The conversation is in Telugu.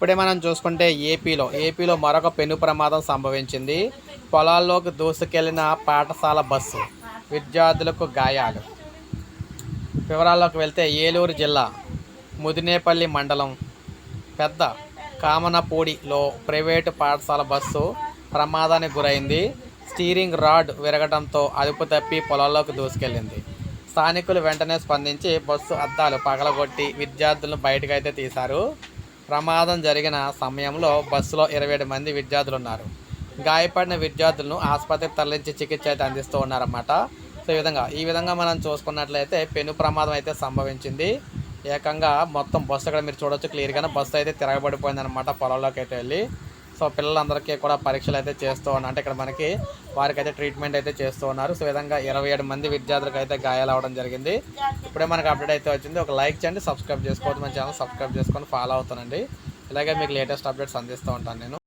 ఇప్పుడే మనం చూసుకుంటే ఏపీలో ఏపీలో మరొక పెను ప్రమాదం సంభవించింది. పొలాల్లోకి దూసుకెళ్ళిన పాఠశాల బస్సు విద్యార్థులకు గాయాలు. వివరాల్లోకి వెళ్తే ఏలూరు జిల్లా ముదినేపల్లి మండలం పెద్ద కామనపూడిలో ప్రైవేటు పాఠశాల బస్సు ప్రమాదానికి గురైంది. స్టీరింగ్ రాడ్ విరగడంతో అదుపు తప్పి పొలాల్లోకి దూసుకెళ్ళింది. స్థానికులు వెంటనే స్పందించి బస్సు అద్దాలు పగలగొట్టి విద్యార్థులను బయటకు అయితే తీశారు. ప్రమాదం జరిగిన సమయంలో బస్సులో ఇరవై ఏడు మంది విద్యార్థులు ఉన్నారు గాయపడిన విద్యార్థులను ఆసుపత్రికి తరలించి చికిత్స అయితే అందిస్తూ ఉన్నారన్నమాట. సో ఈ విధంగా ఈ విధంగా మనం చూసుకున్నట్లయితే పెను ప్రమాదం అయితే సంభవించింది. ఏకంగా మొత్తం బస్సు అక్కడ మీరు చూడొచ్చు క్లియర్గానే బస్సు అయితే తిరగబడిపోయింది అనమాట పొలంలోకి అయితే వెళ్ళి. సో పిల్లలందరికీ కూడా పరీక్షలు అయితే చేస్తూ ఉన్నారు అంటే ఇక్కడ మనకి వారికైతే ట్రీట్మెంట్ అయితే చేస్తూ ఉన్నారు. సో విధంగా ఇరవై ఏడు మంది విద్యార్థులకు అయితే గాయాలవడం జరిగింది. ఇప్పుడే మనకు అప్డేట్ అయితే వచ్చింది. ఒక లైక్ చేయండి సబ్స్క్రైబ్ చేసుకోవద్దు. మన ఛానల్ సబ్స్క్రైబ్ చేసుకొని ఫాలో అవుతానండి. ఇలాగే మీకు లేటెస్ట్ అప్డేట్స్ అందిస్తూ ఉంటాను నేను.